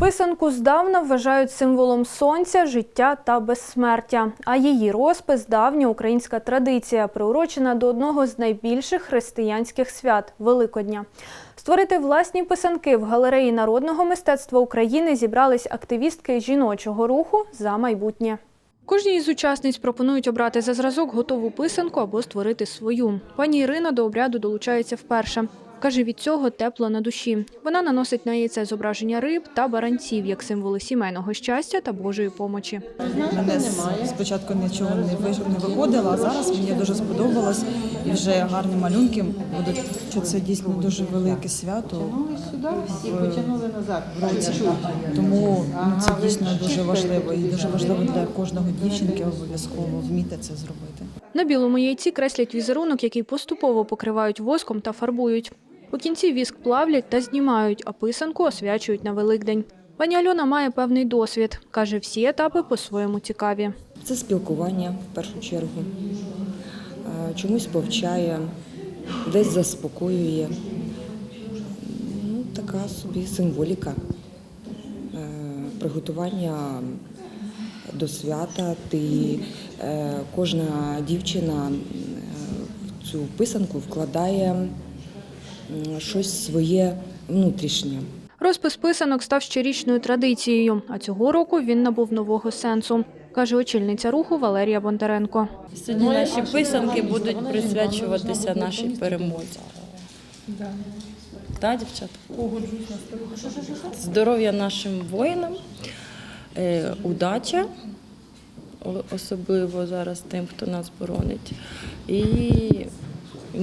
Писанку здавна вважають символом сонця, життя та безсмертя. А її розпис давня українська традиція, приурочена до одного з найбільших християнських свят Великодня. Створити власні писанки в галереї народного мистецтва України зібрались активістки жіночого руху за майбутнє. Кожній із учасниць пропонують обрати за зразок готову писанку або створити свою. Пані Ірина до обряду долучається вперше. Каже, від цього тепло на душі. Вона наносить на яйце зображення риб та баранців як символи сімейного щастя та Божої помочі. Мене спочатку нічого не виходило, а зараз мені дуже сподобалось і вже гарні малюнки будуть. Що це дійсно дуже велике свято всі потягнули назад. Тому ну, це дійсно дуже важливо і дуже важливо для кожного дівчинки обов'язково вміти це зробити. На білому яйці креслять візерунок, який поступово покривають воском та фарбують. У кінці віск плавлять та знімають, а писанку освячують на Великдень. Пані Альона має певний досвід. Каже, всі етапи по-своєму цікаві. Це спілкування в першу чергу. Е, Чомусь повчає, десь заспокоює. Ну, така собі символіка Е, приготування до свята. Ти, е, кожна дівчина в цю писанку вкладає щось своє внутрішнє. Розпис писанок став щорічною традицією, а цього року він набув нового сенсу, каже очільниця руху Валерія Бондаренко. Сьогодні наші писанки будуть присвячуватися нашій перемозі. Так, дівчата? Здоров'я нашим воїнам, е, удача, особливо зараз тим, хто нас боронить, і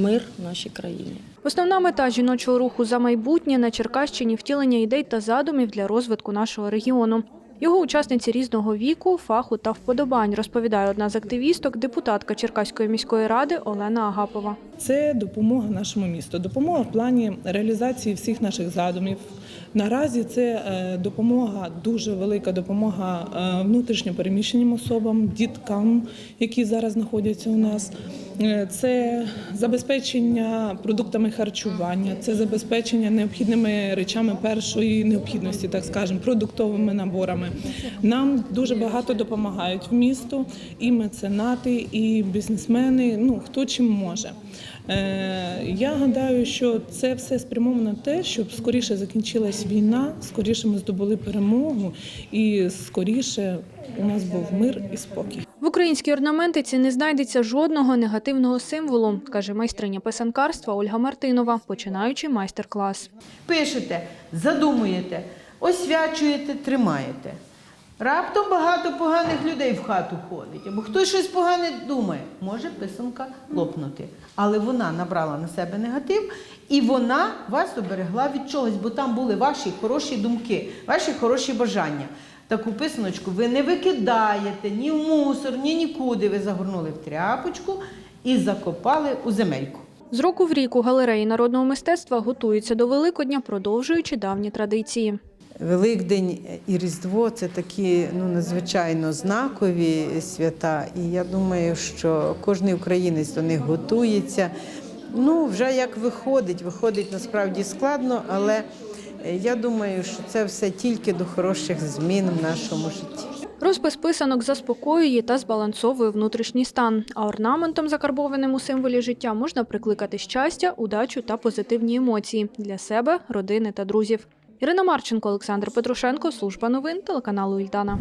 мир в нашій країні. Основна мета жіночого руху за майбутнє на Черкащині втілення ідей та задумів для розвитку нашого регіону. Його учасниці різного віку, фаху та вподобань, розповідає одна з активісток, депутатка Черкаської міської ради Олена Агапова. Це допомога нашому місту. Допомога в плані реалізації всіх наших задумів. Наразі це е, допомога, дуже велика допомога е, внутрішньо переміщеним особам, діткам, які зараз знаходяться у нас. Е, Це забезпечення продуктами харчування, це забезпечення необхідними речами першої необхідності, так скажемо, продуктовими наборами. Нам дуже багато допомагають в місту і меценати, і бізнесмени. Ну хто чим може. Е, Я гадаю, що це все спрямовано на те, щоб скоріше закінчилась війна, скоріше ми здобули перемогу, і скоріше у нас був мир і спокій. В українській орнаментиці не знайдеться жодного негативного символу, каже майстриня писанкарства Ольга Мартинова, починаючи майстер-клас. Пишете, задумуєте, освячуєте, тримаєте. Раптом багато поганих людей в хату ходить, або хтось щось погане думає, може писанка лопнути. Але вона набрала на себе негатив, і вона вас оберегла від чогось, бо там були ваші хороші думки, ваші хороші бажання. Таку писаночку ви не викидаєте ні в мусор, ні нікуди. Ви загорнули в тряпочку і закопали у земельку. З року в рік у галереї народного мистецтва готуються до Великодня, продовжуючи давні традиції. Великдень і Різдво це такі ну надзвичайно знакові свята. І я думаю, що кожен українець до них готується. Ну, вже як виходить, виходить насправді складно, але е, я думаю, що це все тільки до хороших змін в нашому житті. Розпис писанок заспокоює та збалансовує внутрішній стан, а орнаментом, закарбованим у символі життя, можна прикликати щастя, удачу та позитивні емоції для себе, родини та друзів. Ірина Марченко, Олександр Петрушенко, служба новин телеканалу Ільдана.